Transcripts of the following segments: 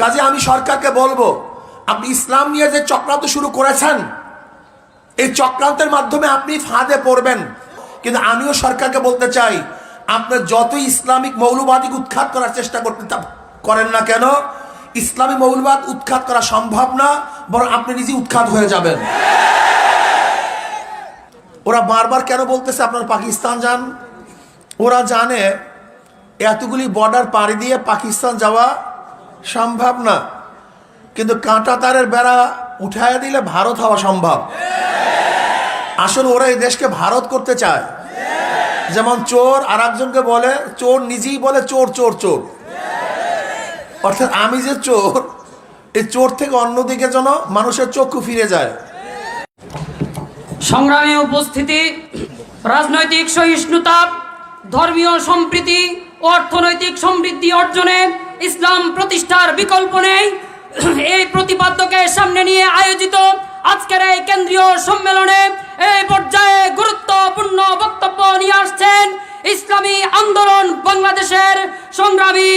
কাজে আমি সরকারকে বলব, আপনি ইসলাম নিয়ে যে চক্রান্ত শুরু করেছেন, এই চক্রান্তের মাধ্যমে আপনি ফাঁদে পড়বেন। কিন্তু আমিও সরকারকে বলতে চাই, আপনার যতই ইসলামিক মৌলবাদী উৎখাত করার চেষ্টা করতে করেন না কেন ইসলামী মৌলবাদ উৎখাত করা সম্ভব না, বরং আপনি নিজে উৎখাত হয়ে যাবেন। ওরা বারবার কেন বলতেছে আপনার পাকিস্তান যান? ওরা জানে, এতগুলি বর্ডার পাড়ি দিয়ে পাকিস্তান যাওয়া সম্ভব না। কিন্তু কাঁটা তারের বেড়া উঠায় দিলে ভারত হওয়া সম্ভব। আসলে ওরা এই দেশকে ভারত করতে চায়। যেমন চোর আর একজনকে বলে, চোর নিজেই বলে চোর চোর চোর। অর্থাৎ আমি যে চোর, এই চোর থেকে অন্যদিকে যেন মানুষের চক্ষু ফিরে যায়। সংগ্রামে উপস্থিতি, রাজনৈতিক সহিষ্ণুতা, ধর্মীয় সম্প্রীতি, অর্থনৈতিক সমৃদ্ধি অর্জনে ইসলাম প্রতিষ্ঠার বিকল্প নেই। এই প্রতিপাদ্যকে সামনে নিয়ে আয়োজিত আজকের এই কেন্দ্রীয় সম্মেলনে এই পর্যায়ে গুরুত্বপূর্ণ বক্তব্য নিয়ে আসছেন ইসলামী আন্দোলন বাংলাদেশের সংগ্রামী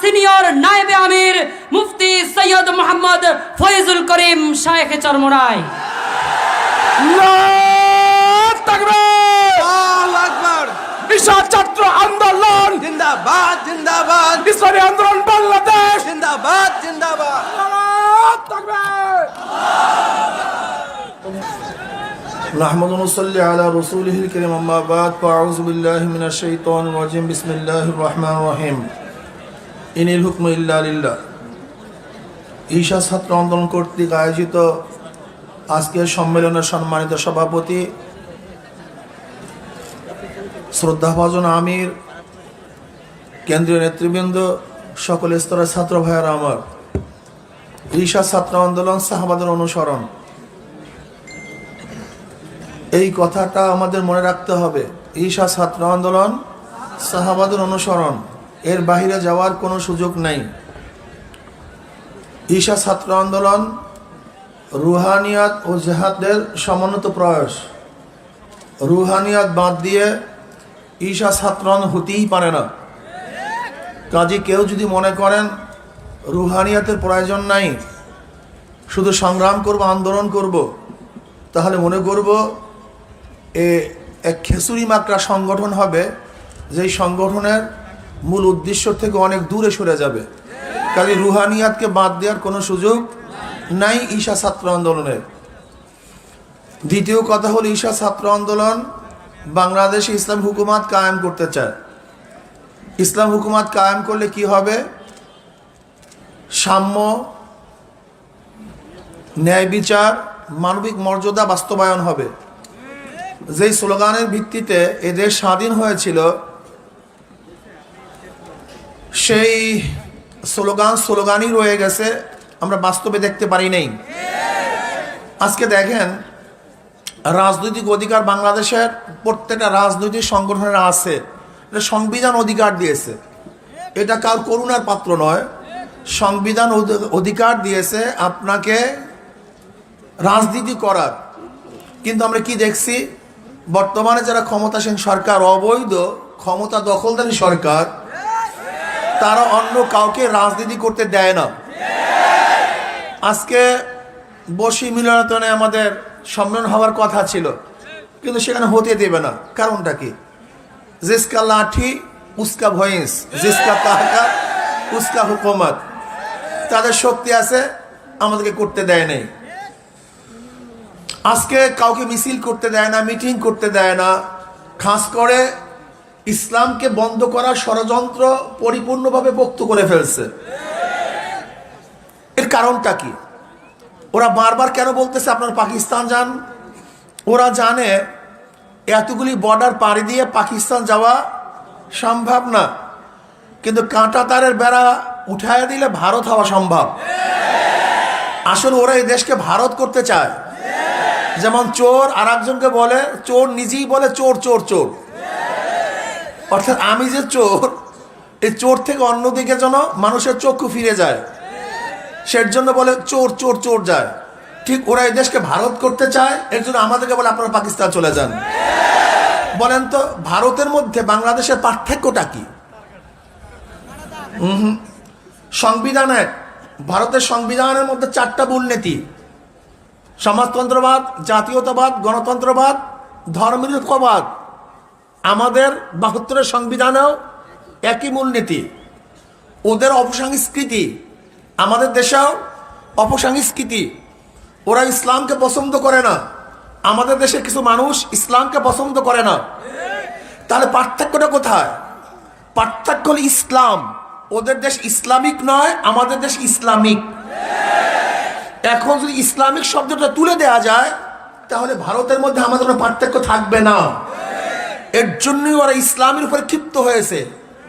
সিনিয়র নায়েবে আমির মুফতি সৈয়দ মোহাম্মদ ফয়েজুল করিম শায়েখ চরমরায় বিশাল ছাত্র আন্দোলন জিন্দাবাদ জিন্দাবাদ ইসলামী আন্দোলন বাংলাদেশ জিন্দাবাদ জিন্দাবাদ نحمد ونصلي على رسوله الكريم أما بعد فأعوذ بالله من الشيطان الرجيم بسم الله الرحمن الرحيم إن الحكم إلا لله ঈশা ছাত্র আন্দোলন কর্তৃক আয়োজিত আজকের সম্মেলনের সম্মানিত সভাপতি শ্রদ্ধাভাজন আমির, কেন্দ্রীয় নেতৃবৃন্দ, সকল স্তরের ছাত্র ভাইয়েরা আমার। ঈশা ছাত্র আন্দোলন সাহাবাদের অনুসরণ। এই কথাটা আমাদের মনে রাখতে হবে। ঈশা ছাত্র আন্দোলন সাহাবাদের অনুসরণ। এর বাইরে যাওয়ার কোনো সুযোগ নেই। ঈশা ছাত্র আন্দোলন রুহানিয়াত ও জেহাদের সমন্বিত প্রয়াস। রুহানিয়াত বাদ দিয়ে ঈশা ছাত্র হতেই পারে না। কাজে কেউ যদি মনে করেন রুহানিয়াতের প্রয়োজন নাই, শুধু সংগ্রাম করব, আন্দোলন করব, তাহলে মনে করব এ এক খেসুরি মাকড়া সংগঠন হবে, যেই সংগঠনের মূল উদ্দেশ্য থেকে অনেক দূরে সরে যাবে। কাজে রুহানিয়াতকে বাদ দেওয়ার কোনো সুযোগ নাই ঈশা ছাত্র আন্দোলনের। দ্বিতীয় কথা হলো ঈশা ছাত্র আন্দোলন বাংলাদেশে ইসলাম হুকুমাত কায়েম করতে চায়। ইসলাম হুকুমাত কায়েম করলে কি হবে? সাম্য, ন্যায় বিচার, মানবিক মর্যাদা বাস্তবায়ন হবে। যেই স্লোগানের ভিত্তিতে এদের স্বাধীন হয়েছিল, সেই স্লোগান স্লোগানই রয়ে গেছে, আমরা বাস্তবে দেখতে পারি নাই। আজকে দেখেন রাজনৈতিক অধিকার বাংলাদেশের প্রত্যেকটা রাজনৈতিক সংগঠনের আছে। এটা সংবিধান অধিকার দিয়েছে। এটা কার করুণার পাত্র নয়। সংবিধান অধি- অধিকার দিয়েছে আপনাকে রাজনীতি করার। কিন্তু আমরা কি দেখছি? বর্তমানে যারা ক্ষমতাসীন সরকার, অবৈধ, ক্ষমতা দখলদারী সরকার, তারা অন্য কাউকে রাজনীতি করতে দেয় না। আজকে বসি মিলনায়তনে আমাদের সম্মেলন হওয়ার কথা ছিল। কিন্তু সেখানে হতে দেবে না। কারণটা কি? জিসকা লাঠি, উস্কা ভয়েস। জিসকা তাহাকা, উস্কা হুকুমত। তাদের শক্তি আছে, আমাদেরকে করতে দেয় নাই। আজকে কাউকে মিছিল করতে দেয় না, মিটিং করতে দেয় না। খাস করে ইসলামকে বন্ধ করার ষড়যন্ত্র পরিপূর্ণভাবে বক্ত করে ফেলছে। এর কারণটা কি? ওরা বারবার কেন বলতেছে আপনার পাকিস্তান যান? ওরা জানে এতগুলি বর্ডার পাড়ি দিয়ে পাকিস্তান যাওয়া সম্ভব না। কিন্তু কাঁটা তারের বেড়া উঠায় দিলে ভারত হওয়া সম্ভব। আসলে ওরা এই দেশকে ভারত করতে চায়। যেমন চোর আর একজনকে বলে, চোর নিজেই বলে চোর চোর চোর। অর্থাৎ আমি যে চোর, এই চোর থেকে অন্যদিকে যেন মানুষের চক্ষু ফিরে যায়। সের জন্য বলে চোর চোর চোর যায়। ঠিক ওরা এই দেশকে ভারত করতে চায়, এর জন্য আমাদেরকে বলে আপনারা পাকিস্তান চলে যান। বলেন তো, ভারতের মধ্যে বাংলাদেশের পার্থক্যটা কি। সংবিধান ভারতের সংবিধানের মধ্যে চারটা মূলনীতি সমাজতন্ত্রবাদ, জাতীয়তাবাদ, গণতন্ত্রবাদ, ধর্মনিরপেক্ষবাদ। আমাদের বাহাত্তরের সংবিধানেও একই মূলনীতি ওদের অপসংস্কৃতি আমাদের দেশেও অপসংস্কৃতি। ওরা ইসলামকে পছন্দ করে না। আমাদের দেশের কিছু মানুষ ইসলামকে পছন্দ করে না। তাহলে পার্থক্যটা কোথায়? পার্থক্য হল ইসলাম। ওদের দেশ ইসলামিক নয়, আমাদের দেশ ইসলামিক। এখন যদি ইসলামিক শব্দটা তুলে দেওয়া যায়, তাহলে ভারতের মধ্যে আমাদের কোনো পার্থক্য থাকবে না। এর জন্যই ওরা ইসলামের উপরে ক্ষিপ্ত হয়েছে।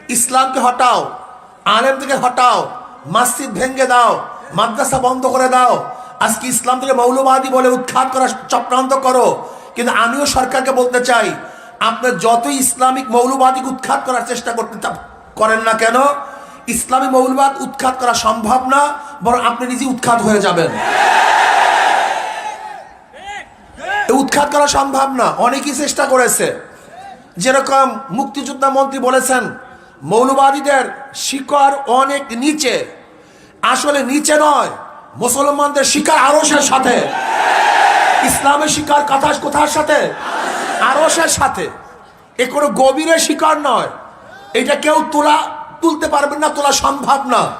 ইসলামকে হটাও আলেম থেকে হটাও। মসজিদ ভেঙে দাও, মাদ্রাসা বন্ধ করে দাও। আজকে ইসলাম থেকে মৌলবাদী বলে উৎখাত করা চক্রান্ত করো। কিন্তু আমিও সরকারকে বলতে চাই আপনার যতই ইসলামিক মৌলবাদী উৎখাত করার চেষ্টা করতে করেন না কেন, ইসলামী মৌলবাদ উৎখাত করা সম্ভব না, বরং আপনি নিজে উৎখাত হয়ে যাবেন। উৎখাত করা সম্ভব না, অনেকেই চেষ্টা করেছে। যেরকম মুক্তিযোদ্ধা মন্ত্রী বলেছেন মৌলবাদীদের শিকড় অনেক নিচে। আসলে নিচে নয়, মুসলমানদের শিকার আরসের সাথে। ইসলামের শিকার কথা কোথার সাথে? আরসের সাথে। এ কোনো গভীরের শিকার নয়। এটা কেউ তোলা, তুলতে পারবেন না, তোলা সম্ভব না।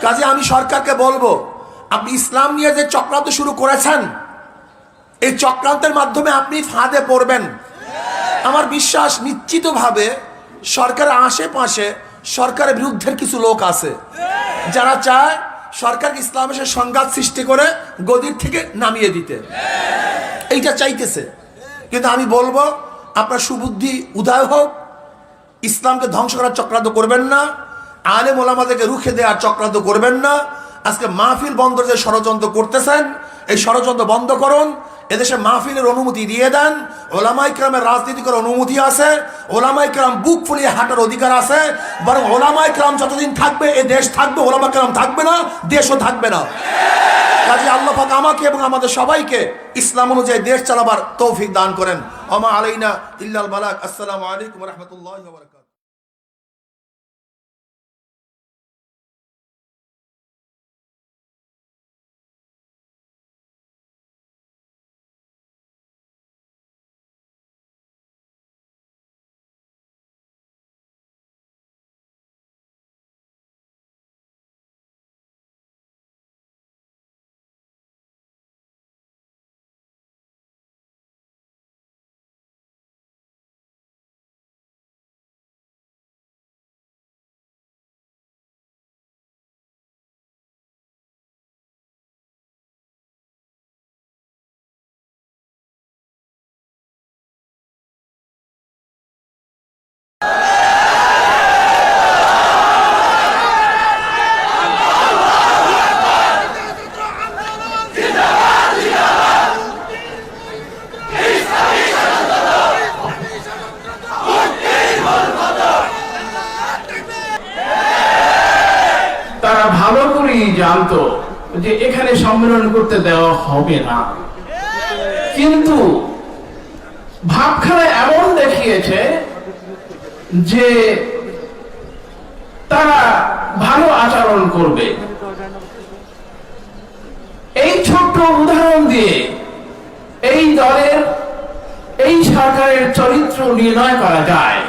কাজে আমি সরকারকে বলব, আপনি ইসলাম নিয়ে যে চক্রান্ত শুরু করেছেন, এই চক্রান্তের মাধ্যমে আপনি ফাঁদে পড়বেন। আমার বিশ্বাস, নিশ্চিতভাবে সরকারের আশেপাশে সরকারের বিরুদ্ধের কিছু লোক আছে। যারা চায় সরকার ইসলামের সাথে সংঘাত সৃষ্টি করে গদির থেকে নামিয়ে দিতে। এইটা চাইতেছে। কিন্তু আমি বলব, আপনার সুবুদ্ধি উদয় হোক। ইসলামকে ধ্বংস করার চক্রান্ত করবেন না। আলেম ওলামাদেরকে রুখে দেওয়ার চক্রান্ত করবেন না। আজকে মাহফিল বন্ধ যে ষড়যন্ত্র করতেছেন, এই ষড়যন্ত্র বন্ধ করুন। এদেশে মাহফিলের অনুমতি দিয়ে দেন, ওলামাই ক্রামের রাজনীতি করার অনুমতি আছে, ওলামাই ক্রাম বুক ফুলিয়ে হাঁটার অধিকার আছে, বরং ওলামাই ক্রাম যতদিন থাকবে, এ দেশ থাকবে, ওলামা ক্রাম থাকবে না, দেশও থাকবে না। কাজে আল্লাহ পাক আমাকে এবং আমাদের সবাইকে ইসলাম অনুযায়ী দেশ চালাবার তৌফিক দান করেন। ওমা আলাইনা ইল্লাল বালাক। আসসালামু আলাইকুম রহমতুল্লাহ জানতো যে এখানে সম্মেলন করতে দেওয়া হবে না। কিন্তু ভাবখানা এমন দেখিয়েছে যে তারা ভালো আচরণ করবে। এই ছোট্ট উদাহরণ দিয়ে এই দলের, এই সরকারের চরিত্র নির্ণয় করা যায়।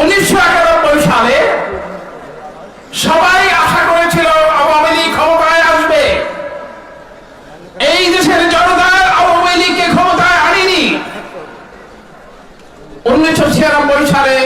উনিশশো একানব্বই সালে সবাই আশা করেছিল আওয়ামী লীগ ক্ষমতায় আসবে। এই দেশের জনতা আওয়ামী লীগকে ক্ষমতায় আনেনি। উনিশশো ছিয়ানব্বই সালে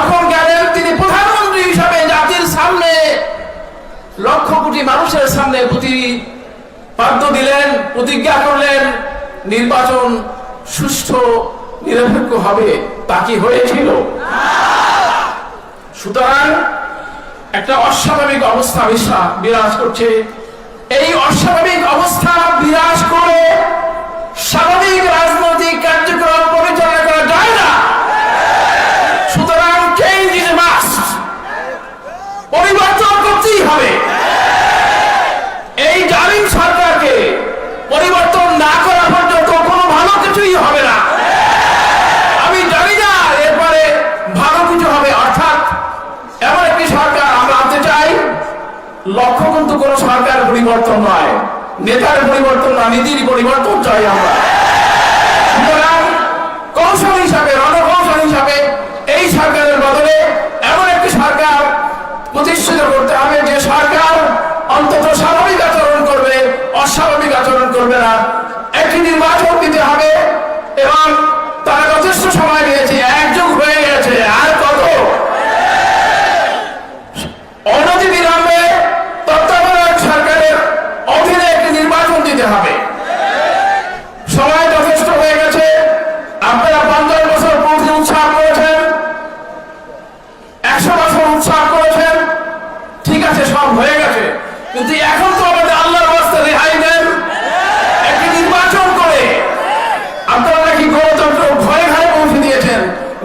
যখন গেলেন তিনি প্রধানমন্ত্রী হিসাবে জাতির সামনে। লক্ষ কোটি মানুষের সামনে প্রতি বাধ্য দিলেন, প্রতিজ্ঞা করলেন, নির্বাচন সুষ্ঠ, নিরপেক্ষ হবে, তা কি হয়েছিল? সুতরাং একটা অস্বাভাবিক অবস্থা বিশ্বাস, বিরাজ করছে। এই অস্বাভাবিক অবস্থা বিরাজ করে স্বাভাবিক রাজনীতি পরিবর্তন নয়। নেতার পরিবর্তন না নীতির পরিবর্তন চাই আমরা। কৌশল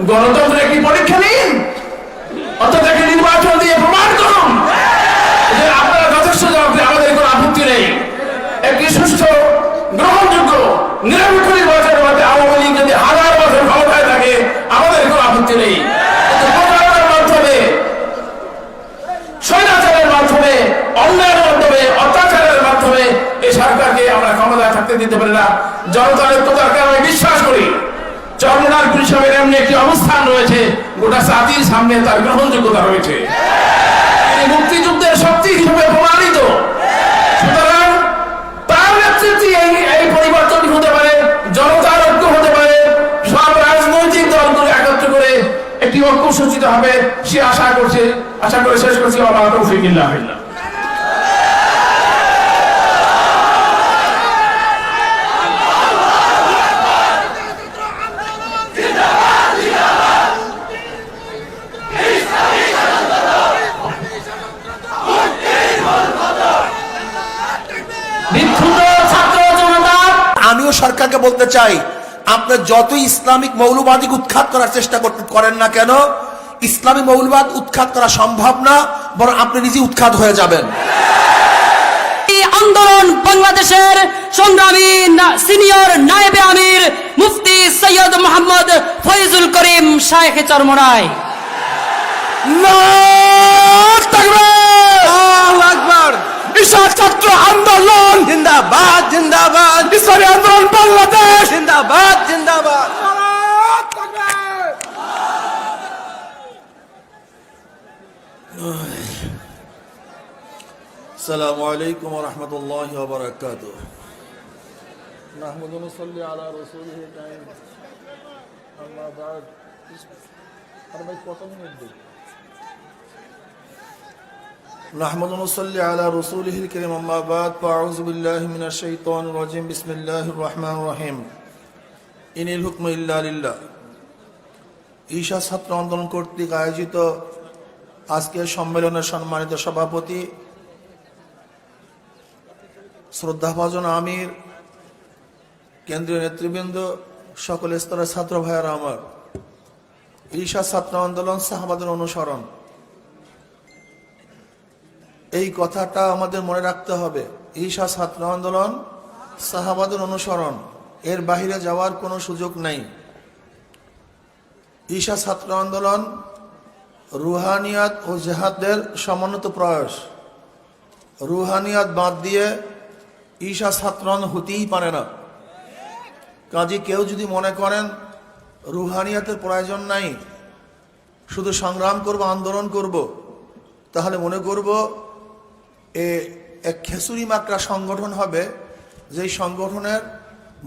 দিয়েছেন সামনে তার গ্রহণযোগ্যতা রয়েছে। মুক্তিযুদ্ধের শক্তি হিসেবে প্রমাণিত। সুতরাং তার নেতৃত্বে এই পরিবর্তন হতে পারে, জনতার ঐক্য হতে পারে, সব রাজনৈতিক দলগুলো একত্র করে একটি ঐক্য সূচিত হবে, সে আশা করছে, আশা করে শেষ করছি আমার তৌফিক ইল্লাহ বিল্লাহ। বিক্ষুব্ধ ছাত্র জনতা আমিও সরকারকে বলতে চাই আপনি যত ইসলামিক মৌলবাদী উৎখাত করার চেষ্টা করতে করেন না কেন ইসলামী মৌলবাদ উৎখাত করা সম্ভব না বরং আপনি নিজে উৎখাত হয়ে যাবেন। এই আন্দোলন বাংলাদেশের সংগ্রামী সিনিয়র নায়েবে আমির মুফতি সৈয়দ মোহাম্মদ ফয়জুল করিম শায়েখ চরমরায় আল্লাহু আকবার। ঈশা ছাত্র আন্দোলন জিন্দাবাদ জিন্দাবাদ ইসলামী আন্দোলন বাংলাদেশ জিন্দাবাদ জিন্দাবাদ السلام عليكم ورحمة الله وبركاته نحمد ونصلي على رسوله الكريم أما بعد نحمد ونصلي على رسوله الكريم أما بعد فأعوذ بالله من الشيطان الرجيم بسم الله الرحمن الرحيم إن الحكم إلا لله ঈশা ছাত্র আন্দোলন কর্তৃক আয়োজিত আজকের সম্মেলনের সম্মানিত সভাপতি শ্রদ্ধাভাজন আমির কেন্দ্রীয় নেতৃবৃন্দ সকল স্তরের ছাত্র ভাইয়ারা আমার ঈশা ছাত্র আন্দোলন সাহাবাদের অনুসরণ এই কথাটা আমাদের মনে রাখতে হবে। ঈশা ছাত্র আন্দোলন, সাহাবাদের অনুসরণ, এর বাহিরে যাওয়ার কোনো সুযোগ নেই। ঈশা ছাত্র আন্দোলন, রুহানিয়াত ও জেহাদের সমন্বিত প্রয়াস। রুহানিয়াত বাদ দিয়ে ঈশা ছাত্রন হতেই পারে না। কাজে কেউ যদি মনে করেন রুহানিয়াতের প্রয়োজন নাই, শুধু সংগ্রাম করব, আন্দোলন করব, তাহলে মনে করব এ এক খেসুরি মাকড়া সংগঠন হবে, যেই সংগঠনের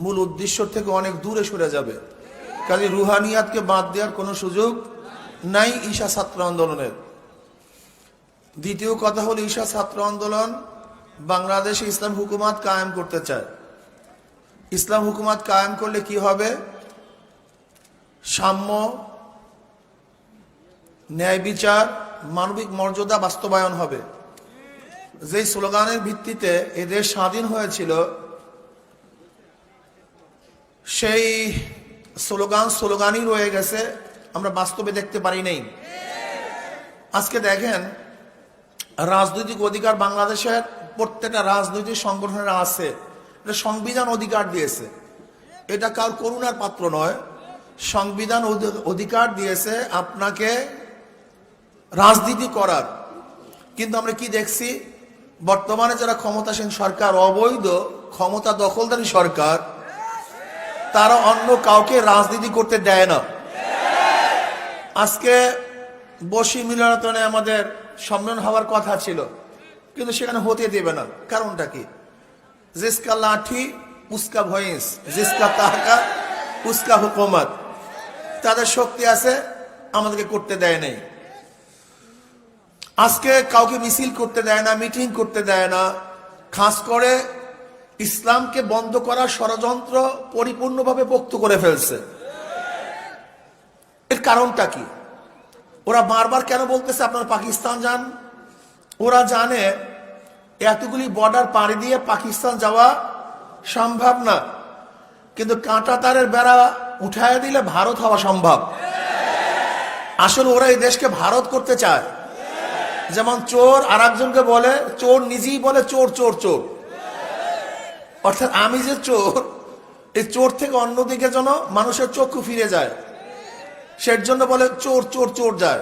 মূল উদ্দেশ্য থেকে অনেক দূরে সরে যাবে। কাজে রুহানিয়াতকে বাদ দেওয়ার কোনো সুযোগ নাই ঈশা ছাত্র আন্দোলনের। দ্বিতীয় কথা হলো ঈশা ছাত্র আন্দোলন বাংলাদেশে ইসলাম হুকুমাত কায়েম করতে চায়। ইসলাম হুকুমাত কায়েম করলে কি হবে? সাম্য, ন্যায় বিচার, মানবিক মর্যাদা বাস্তবায়ন হবে। যেই স্লোগানের ভিত্তিতে এদেশ স্বাধীন হয়েছিল, সেই স্লোগান স্লোগানই রয়ে গেছে, আমরা বাস্তবে দেখতে পারি নাই। আজকে দেখেন, রাজনৈতিক অধিকার বাংলাদেশের প্রত্যেকটা রাজনৈতিক সংগঠনের আছে, এটা সংবিধান অধিকার দিয়েছে। এটা কার করুণার পাত্র নয়, সংবিধান অধি- অধিকার দিয়েছে আপনাকে রাজনীতি করার। কিন্তু আমরা কি দেখছি? বর্তমানে যারা ক্ষমতাসীন সরকার, অবৈধ ক্ষমতা দখলদারি সরকার, তারা অন্য কাউকে রাজনীতি করতে দেয় না। আজকে বসি মিলনায়তনে আমাদের সম্মেলন হওয়ার কথা ছিল, কিন্তু সেখানে হতে দেবে না। কারণটা কি? জিসকা লাঠি, উস্কা ভয়েস জিসকা তাহাকা, উস্কা হুকুমত। তাদের শক্তি আছে, আমাদেরকে করতে দেয় নাই। আজকে কাউকে মিছিল করতে দেয় না, মিটিং করতে দেয় না। খাস করে ইসলামকে বন্ধ করার ষড়যন্ত্র পরিপূর্ণভাবে পোক্ত করে ফেলছে। এর কারণটা কি? ওরা বারবার কেন বলতেছে আপনারা পাকিস্তান যান? ওরা জানে এতগুলি বর্ডার পাড়ি দিয়ে পাকিস্তান যাওয়া সম্ভব না। কিন্তু কাঁটা তারের বেড়া উঠায় দিলে ভারত হওয়া সম্ভব। আসলে ওরা এই দেশকে ভারত করতে চায়। যেমন চোর আর একজনকে বলে, চোর নিজেই বলে চোর চোর চোর। অর্থাৎ আমি যে চোর, এই চোর থেকে অন্যদিকে যেন মানুষের চক্ষু ফিরে যায় সের জন্য বলে চোর চোর চোর যায়।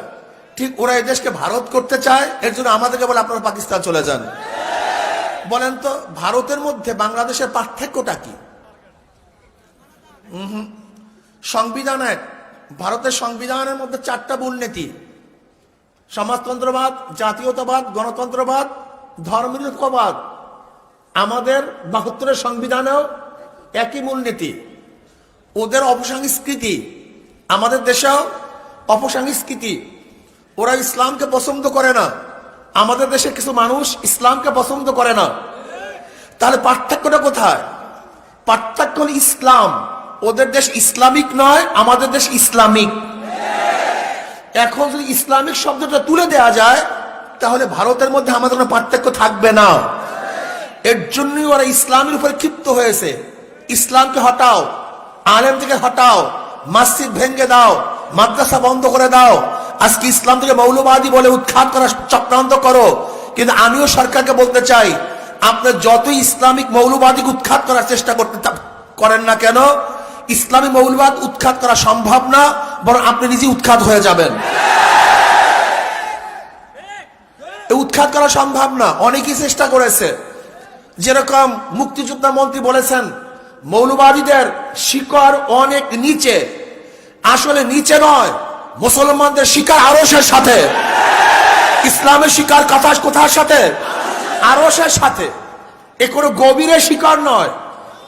ঠিক ওরা এই দেশকে ভারত করতে চায়, এর জন্য আমাদেরকে বলে আপনারা পাকিস্তান চলে যান। বলেন তো, ভারতের মধ্যে বাংলাদেশের পার্থক্যটা কি। সংবিধান এক ভারতের সংবিধানের মধ্যে চারটা মূলনীতি সমাজতন্ত্রবাদ, জাতীয়তাবাদ, গণতন্ত্রবাদ, ধর্মনিরপেক্ষবাদ। আমাদের বাহাত্তরের সংবিধানেও একই মূলনীতি। ওদের অপসংস্কৃতি, আমাদের দেশেও অপসংস্কৃতি। ওরা ইসলামকে পছন্দ করে না। আমাদের দেশের কিছু মানুষ ইসলামকে পছন্দ করে না। তাহলে পার্থক্যটা কোথায়? পার্থক্য ইসলাম। ওদের দেশ ইসলামিক নয়, আমাদের দেশ ইসলামিক। এখন যদি ইসলামিক শব্দটা তুলে দেয়া যায়, তাহলে ভারতের মধ্যে আমাদের কোনো পার্থক্য থাকবে না। এর জন্যই ওরা ইসলামের উপরে ক্ষিপ্ত হয়েছে। ইসলামকে হটাও আলেম থেকে হটাও, মসজিদ ভেঙ্গে দাও, মাদ্রাসা বন্ধ করে দাও। আজকে ইসলাম থেকে মৌলবাদী বলে উৎখাত করা চক্রান্ত করো। কিন্তু আমিও সরকারকে বলতে চাই আপনি যতই ইসলামিক মৌলবাদী উৎখাত করার চেষ্টা করতে করেন না কেন ইসলামী মৌলবাদ উৎখাত করা সম্ভব না, বরং আপনি নিজে উৎখাত হয়ে যাবেন। উৎখাত করা সম্ভব না, অনেকেই চেষ্টা করেছে। যেরকম মুক্তিযোদ্ধা মন্ত্রী বলেছেন, মৌলবাদীদের শিকড় অনেক নিচে। আসলে নিচে নয়, মুসলমানদের শিকার আরসের সাথে। ইসলামের শিকার কথা কোথার সাথে? আরসের সাথে। এ কোনো গভীরের শিকার নয়।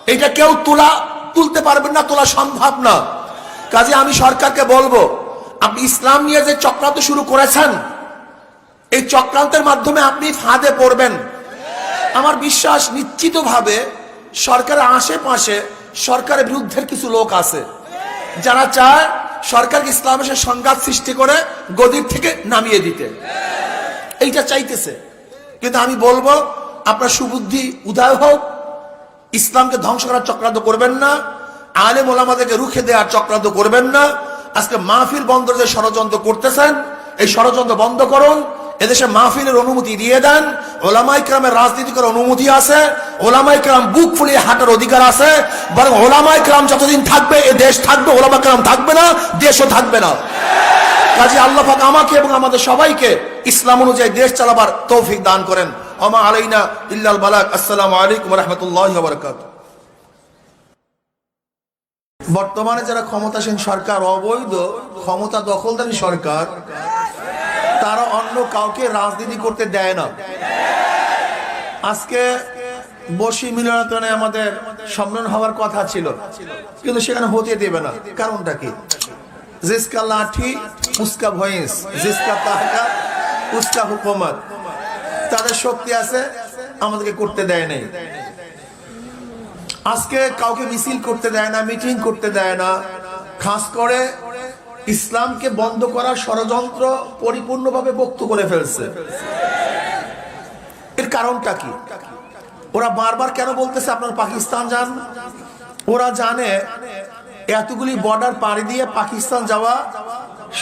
এটা কেউ তোলা তুলতে পারবেন না, তোলা সম্ভব না। কাজে আমি সরকারকে বলব, আপনি ইসলাম নিয়ে যে চক্রান্ত শুরু করেছেন, এই চক্রান্তের মাধ্যমে আপনি ফাঁদে পড়বেন। আমার বিশ্বাস নিশ্চিতভাবে সরকারের আশেপাশে সরকারের বিরুদ্ধের কিছু লোক আছে, যারা চায় সরকার ইসলামের সাথে সংঘাত সৃষ্টি করে গদির থেকে নামিয়ে দিতে। এইটা চাইতেছে। কিন্তু আমি বলব, আপনার সুবুদ্ধি উদয় হোক ইসলামকে ধ্বংস করার চক্রান্ত করবেন না, আলেম ওলামাদেরকে রুখে দেওয়ার চক্রান্ত করবেন না। আজকে মাহফিল বন্ধ যে ষড়যন্ত্র করতেছেন, এই ষড়যন্ত্র বন্ধ করুন, এদেশে মাহফিলের অনুমতি দিয়ে দেন, ওলামাই ক্রামের রাজনীতি করার অনুমতি আছে, ওলামাই ক্রাম বুক ফুলিয়ে হাঁটার অধিকার আছে, বরং ওলামাই ক্রাম যতদিন থাকবে, এ দেশ থাকবে, ওলামা ক্রাম থাকবে না, দেশও থাকবে না। কাজে আল্লাহাক আমাকে এবং আমাদের সবাইকে ইসলাম অনুযায়ী দেশ চালাবার তৌফিক দান করেন। আমা আলাইনা ইল্লাল বালাক আসসালামু আলাইকুম রহমতুল্লাহ বারকাত বর্তমানে যারা ক্ষমতাসীন সরকার, অবৈধ ক্ষমতা দখলদারি সরকার, তারা অন্য কাউকে রাজনীতি করতে দেয় না। আজকে বসি মিলনায়তনে আমাদের সম্মেলন হওয়ার কথা ছিল, কিন্তু সেখানে হতে দেবে না। কারণটা কি? জিসকা লাঠি, উস্কা ভয়েস, জিসকা তাহকা, উস্কা হুকুমত। তাদের শক্তি আছে, আমাদেরকে করতে দেয় নাই। আজকে কাউকে মিছিল করতে দেয় না, মিটিং করতে দেয় না। খাস করে ইসলামকে বন্ধ করার ষড়যন্ত্র পরিপূর্ণভাবে বক্ত করে ফেলছে। এর কারণটা কি? ওরা বারবার কেন বলতেছে, আপনার পাকিস্তান যান? ওরা জানে এতগুলি বর্ডার পাড়ি দিয়ে পাকিস্তান যাওয়া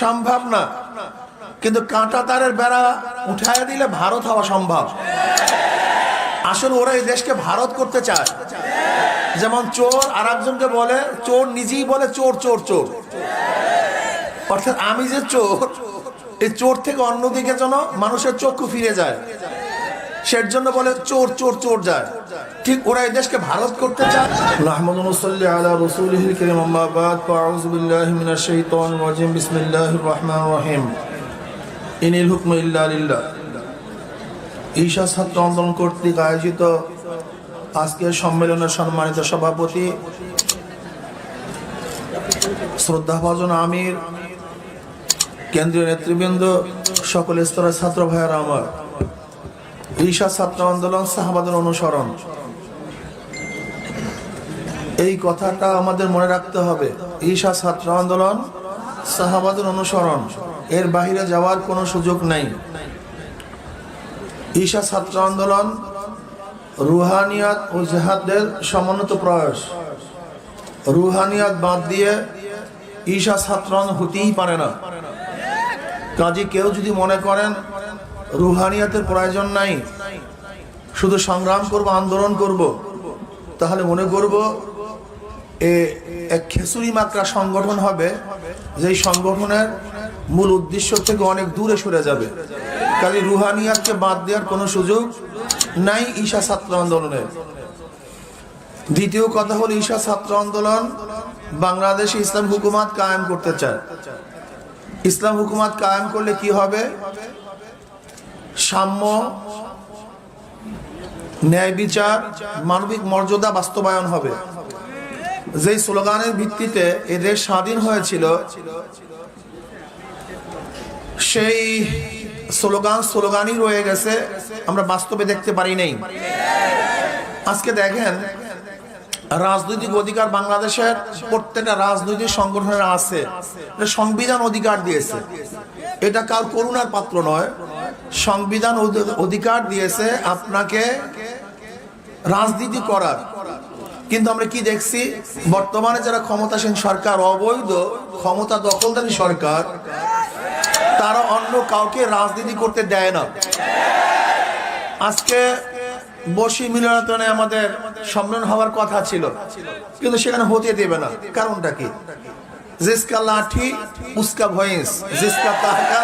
সম্ভব না। কিন্তু কাঁটা তারের বেড়া উঠায় দিলে ভারত হওয়া সম্ভব। আসলে ওরা এই দেশকে ভারত করতে চায়। যেমন চোর আর একজনকে বলে, চোর নিজেই বলে চোর চোর চোর। অর্থাৎ আমি যে চোর, এই চোর থেকে অন্যদিকে যেন মানুষের চক্ষু ফিরে যায়। সের জন্য বলে চোর চোর চোর যায়। ঠিক ওরা এই দেশকে ভারত করতে চায়। নাহমাদু মুসাল্লি আলা রাসূলিহিল কারীম, আম্মা বাদ। ফাআউযু বিল্লাহি মিনাশ শাইতানির বিসমিল্লাহির রহমানির রহিম। ইনিল হুকমু ইল্লা ঈশা ছাত্র আন্দোলন কর্তৃক আয়োজিত আজকের সম্মেলনের সম্মানিত সভাপতি শ্রদ্ধাভাজন আমির, কেন্দ্রীয় নেতৃবৃন্দ, সকল স্তরের ছাত্র ভাইয়েরা আমার। ঈশা ছাত্র আন্দোলন সাহাবাদের অনুসরণ। এই কথাটা আমাদের মনে রাখতে হবে। ঈশা ছাত্র আন্দোলন সাহাবাদের অনুসরণ। এর বাইরে যাওয়ার কোনো সুযোগ নেই। ঈশা ছাত্র আন্দোলন, রুহানিয়াত ও জেহাদের সমন্বিত প্রয়াস। রুহানিয়াত বাদ দিয়ে ঈশা ছাত্র হতেই পারে না। কাজে কেউ যদি মনে করেন, রুহানিয়াতের প্রয়োজন নাই। শুধু সংগ্রাম করব, আন্দোলন করব, তাহলে মনে করব এ, এক খেসুরি মাত্রা সংগঠন হবে, যেই সংগঠনের মূল উদ্দেশ্য থেকে অনেক দূরে সরে যাবে। কাজে রুহানিয়াতকে বাদ দেওয়ার কোনো সুযোগ নাই ঈশা ছাত্র আন্দোলনে। দ্বিতীয় কথা হলো ঈশা ছাত্র আন্দোলন বাংলাদেশে ইসলাম হুকুমাত কায়েম করতে চায়। ইসলাম হুকুমাত কায়েম করলে কি হবে? সাম্য, ন্যায় বিচার, মানবিক মর্যাদা বাস্তবায়ন হবে। যেই স্লোগানের ভিত্তিতে এদের স্বাধীন হয়েছিল সেই স্লোগান স্লোগানই রয়ে গেছে, আমরা বাস্তবে দেখতে পারি নাই। আজকে দেখেন, রাজনৈতিক অধিকার বাংলাদেশের প্রত্যেকটা রাজনৈতিক সংগঠনের আছে সংবিধান অধিকার দিয়েছে। এটা কার করুণার পাত্র নয়, সংবিধান অধি- অধিকার দিয়েছে আপনাকে রাজনীতি করার। কিন্তু আমরা কি দেখছি, বর্তমানে যারা ক্ষমতাসীন সরকার, অবৈধ, ক্ষমতা দখলদারী সরকার তারা অন্য কাউকে রাজনীতি করতে দেয় না। আজকে বসি মিলনায়তনে আমাদের সম্মেলন হওয়ার কথা ছিল, কিন্তু সেখানে হতে দেবে না। কারণটা কি? জিসকা লাঠি, উস্কা ভয়েস, জিসকা তাহকা,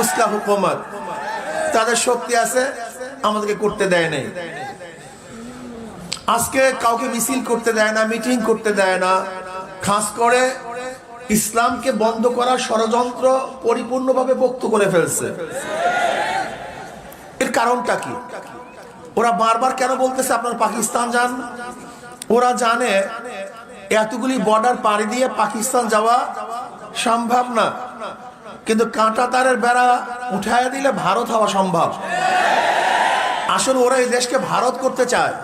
উস্কা হুকুমত। তাদের শক্তি আছে, আমাদেরকে করতে দেয় নাই। আজকে কাউকে মিছিল করতে দেয় না, মিটিং করতে দেয় না। খাস করে ইসলামকে বন্ধ করার ষড়যন্ত্র পরিপূর্ণভাবে বক্ত করে ফেলছে। এর কারণটা কি? ওরা বারবার কেন বলতেছে আপনার পাকিস্তান যান? ওরা জানে এতগুলি বর্ডার পাড়ি দিয়ে পাকিস্তান যাওয়া সম্ভব না। কিন্তু কাঁটা তারের বেড়া উঠায় দিলে ভারত হওয়া সম্ভব। আসলে ওরা এই দেশকে ভারত করতে চায়।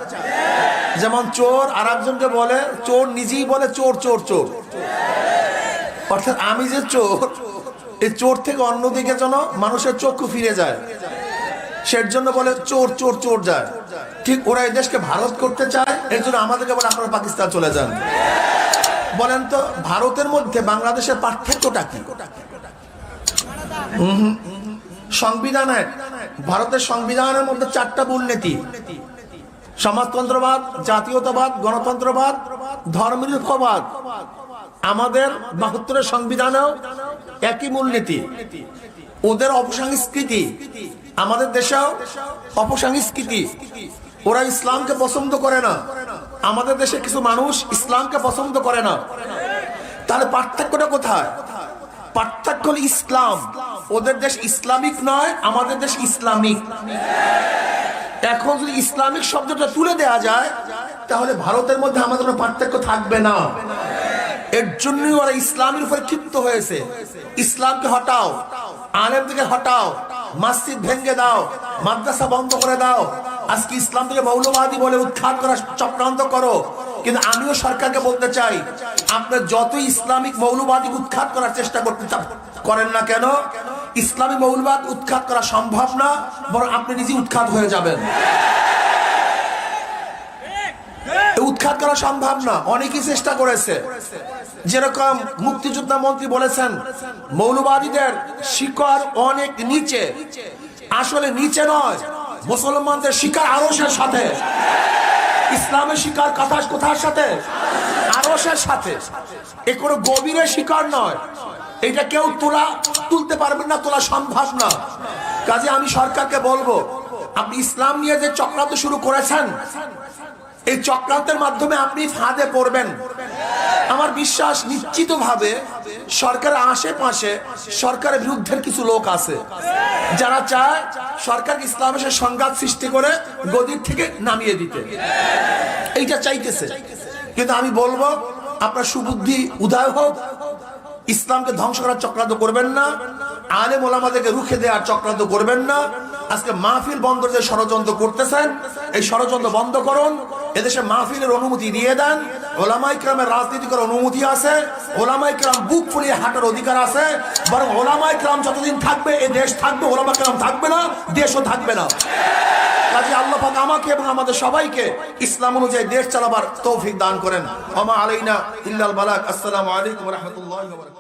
যেমন চোর আর একজনকে বলে, চোর নিজেই বলে, চোর চোর চোর। অর্থাৎ আমি যে চোর, এই চোর থেকে অন্যদিকে যেন মানুষের চক্ষু ফিরে যায় সের জন্য বলে চোর চোর চোর যায়। ঠিক ওরা এই দেশকে ভারত করতে চায়, এর জন্য আমাদেরকে বলে আপনারা পাকিস্তান চলে যান। বলেন তো, ভারতের মধ্যে বাংলাদেশের পার্থক্যটা কি? উম হুম। সংবিধানে, ভারতের সংবিধানের মধ্যে চারটা মূলনীতি। সমাজতন্ত্রবাদ, জাতীয়তাবাদ, গণতন্ত্রবাদ ধর্মনিরপেক্ষবাদ আমাদের বাহাত্তরের সংবিধানেও একই মূলনীতি। ওদের অপসংস্কৃতি, আমাদের দেশেও অপসংস্কৃতি। ওরা ইসলামকে পছন্দ করে না। আমাদের দেশে কিছু মানুষ ইসলামকে পছন্দ করে না। তাহলে পার্থক্যটা কোথায়? পার্থক্য হলো ইসলাম। ওদের দেশ ইসলামিক নয়, আমাদের দেশ ইসলামিক। এখন যদি ইসলামিক শব্দটা তুলে দেয়া যায়, তাহলে ভারতের মধ্যে আমাদের পার্থক্য থাকবে না। এর জন্যই ওরা ইসলামের উপরে ক্ষিপ্ত হয়েছে। ইসলামকে হটাও আলেম থেকে হটাও, মসজিদ ভেঙে দাও, মাদ্রাসা বন্ধ করে দাও। আজকে ইসলাম থেকে মৌলবাদী বলে উৎখাত করা চক্রান্ত করো। কিন্তু আমিও সরকারকে বলতে চাই আপনার যতই ইসলামিক মৌলবাদী উৎখাত করার চেষ্টা করতে করেন না কেন? ইসলামী মৌলবাদ উৎখাত করা সম্ভব না, বরং আপনি নিজে উৎখাত হয়ে যাবেন। উৎখাত করা সম্ভব না। অনেকেই চেষ্টা করেছে। যেরকম মুক্তিযোদ্ধা মন্ত্রী বলেছেন, মৌলবাদীদের শিকড় অনেক নিচে। আসলে নিচে নয়, মুসলমানদের শিকার আরসের সাথে। ইসলামের শিকার কথা কোথার সাথে? আরসের সাথে। এ কোনো গভীরের শিকার নয়। এটা কেউ তোলা, তুলতে পারবেন না, তোলা সম্ভব না। কাজে আমি সরকারকে বলব, আপনি ইসলাম নিয়ে যে চক্রান্ত শুরু করেছেন এই চক্রান্তের মাধ্যমে আপনি ফাঁদে পড়বেন। আমার বিশ্বাস নিশ্চিত ভাবে সরকারের আশেপাশে সরকারের বিরুদ্ধের কিছু লোক আছে। যারা চায় সরকার ইসলামের সংঘাত সৃষ্টি করে গদির থেকে নামিয়ে দিতে। এইটা চাইতেছে। কিন্তু আমি বলব, আপনার সুবুদ্ধি উদয় হোক। ইসলামকে ধ্বংস করার চক্রান্ত করবেন না। আলেম ওলামাদেরকে রুখে দেওয়ার চক্রান্ত করবেন না। আজকে মাহফিল বন্ধ যে ষড়যন্ত্র করতেছেন, এই ষড়যন্ত্র বন্ধ করুন। এদেশে মাহফিলের অনুমতি দিয়ে দেন, ওলামাই ক্রামের রাজনীতি করার অনুমতি আছে, ওলামাই ক্রাম বুক ফুলিয়ে হাঁটার অধিকার আছে, বরং ওলামাই ক্রাম যতদিন থাকবে, এ দেশ থাকবে, ওলামা ক্রাম থাকবে না, দেশও থাকবে না। কাজে আল্লাহ পাক আমাকে এবং আমাদের সবাইকে ইসলাম অনুযায়ী দেশ চালাবার তৌফিক দান করেন। আমা আলাইনা ইল্লাল বালাক। আসসালামু আলাইকুম রাহমাতুল্লাহি ওয়া বারাকাতুহু।